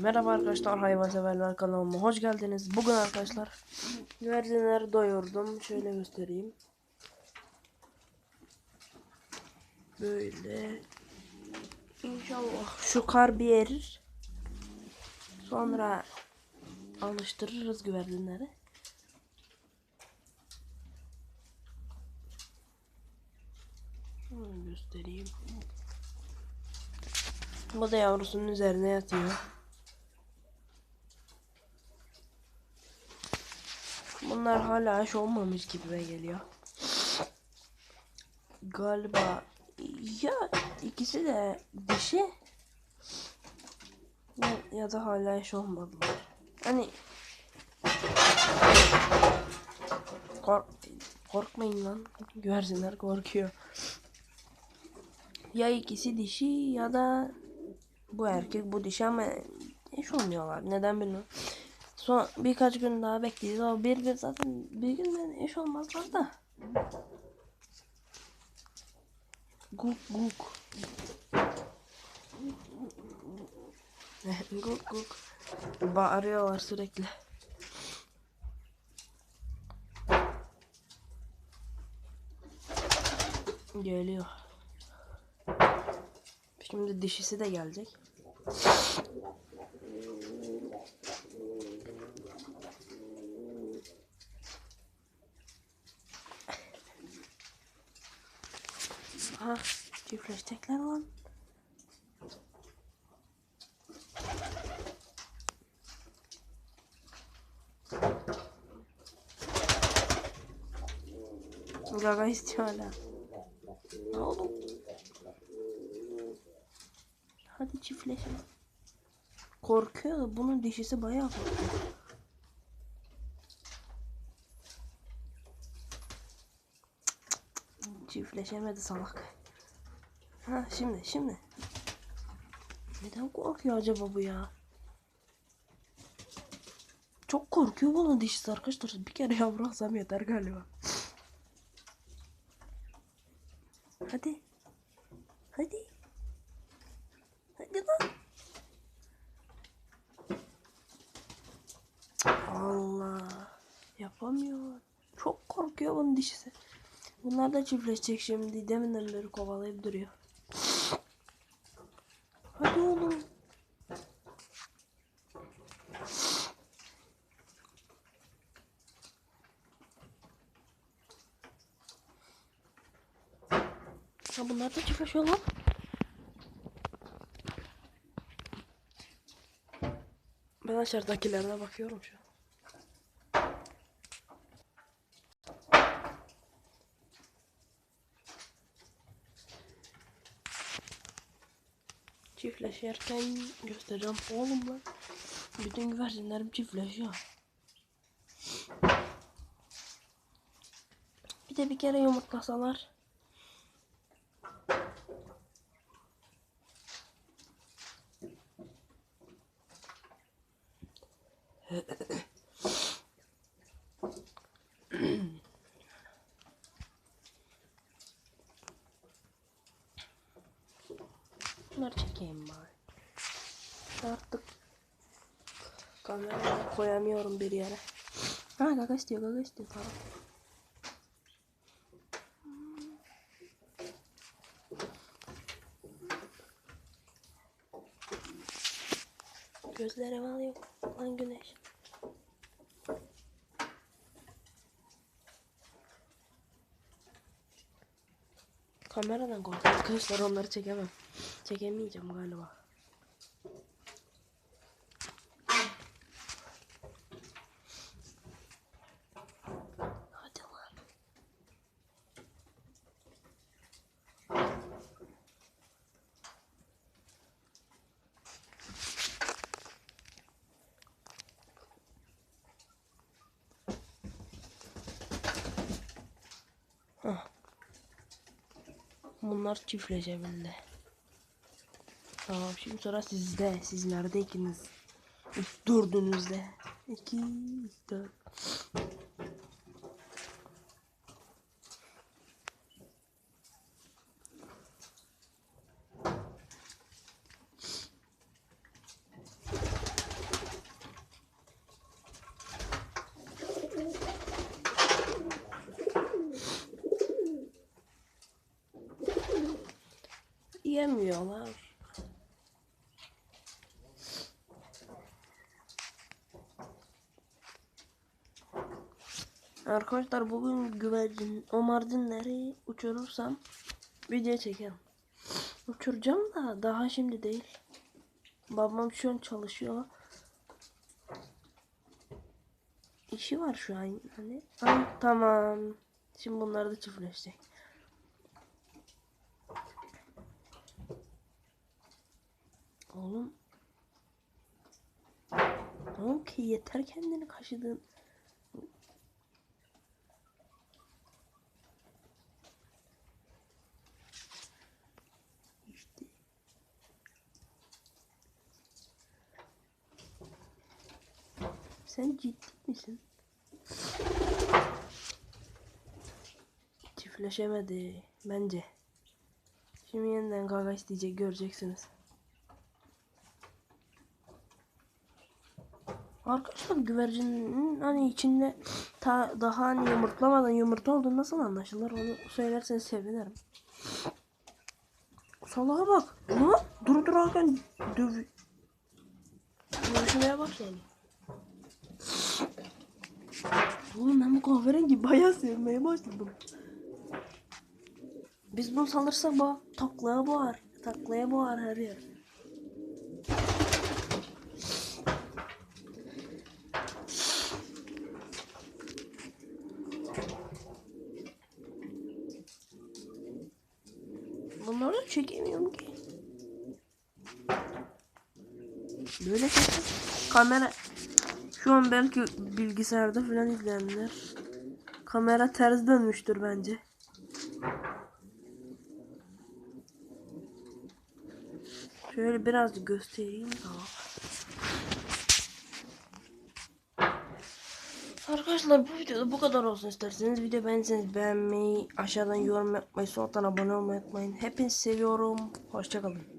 Merhaba arkadaşlar hayvanseverler kanalıma hoş geldiniz. Bugün arkadaşlar güvercinleri doyurdum. Şöyle göstereyim. Böyle. İnşallah şu kar bir erir. Sonra alıştırırız güvercinleri. Göstereyim. Bu da yavrusunun üzerine yatıyor. Bunlar hala aş olmamış gibi geliyor. Galiba ya ikisi de dişi ya, ya da hala aş olmadılar. Hani kork korkmayın lan. Güvercinler korkuyor. Ya ikisi dişi ya da bu erkek bu dişi ama eş olmuyorlar. Neden bilmiyorum. Son birkaç gün daha bekleyeceğiz. Ama bir gün zaten bir günden eş olmazlar da. Guk guk. guk guk. Bağırıyorlar sürekli. Geliyor. Şimdi dişisi de gelecek. Ha, çiftleşecekler lan. Gaga istiyor hala. Ne oldu? Hadi çiftleşin. Korkuyor bunun dişisi bayağı korkuyor. Çiftleşemedi salak. Ha şimdi şimdi. Neden korkuyor acaba bu ya? Çok korkuyor bunun dişisi arkadaşlar. Bir kere yavru alsam yeter galiba. Hadi. Hadi. Hadi lan. Allah. Yapamıyor. Çok korkuyor bunun dişisi. Bunlar da çiftleşecek şimdi. Deminden beri kovalayıp duruyor. Hadi oğlum. Ha bunlar da çiftleşiyor lan. Ben aşağıdakilerine bakıyorum şu an. Çiftleşirken göstereceğim oğlum lan. Bütün güvercinlerim çiftleşiyor. Bir de bir kere yumurtlasalar. Bunları Artık kamerayı koyamıyorum bir yere. Ha gaga istiyor gaga istiyor tamam. Gözlerim alıyor lan güneş. Kameradan korkuyorum arkadaşlar onları çekemem. Çekemeyeceğim galiba. Bunlar çiftleşebildi. Tamam şimdi sıra sizde. Siz nerede ikiniz? Durdunuzda. İki, dört. Yemiyorlar. Arkadaşlar bugün güvercin o mardinleri uçurursam video çekerim. Uçuracağım da daha şimdi değil. Babam şu an çalışıyor. İşi var şu an hani. Tamam. Şimdi bunları da çiftleşecek. Oğlum. Ki yeter kendini kaşıdın. İşte. Sen ciddi misin? Çiftleşemedi bence. Şimdi yeniden gaga isteyecek göreceksiniz. Arkadaşlar güvercinin hani içinde ta, daha hani yumurtlamadan yumurta olduğu nasıl anlaşılır onu söylerseniz sevinirim. Salaha bak. Ne? Dur durarken döv... Dövüşmeye başladı. Oğlum ben bu kahverengi bayağı sevmeye başladım. Biz bunu salırsak bak taklaya boğar. Taklaya boğar her yer. Bunları çekemiyorum ki. Böyle çektim. Kamera şu an belki bilgisayarda falan izleyenler. Kamera ters dönmüştür bence. Şöyle biraz göstereyim tamam. Arkadaşlar bu videoda bu kadar olsun isterseniz video beğenseniz beğenmeyi aşağıdan yorum yapmayı sonradan abone olmayı unutmayın. Hepinizi seviyorum. Hoşçakalın.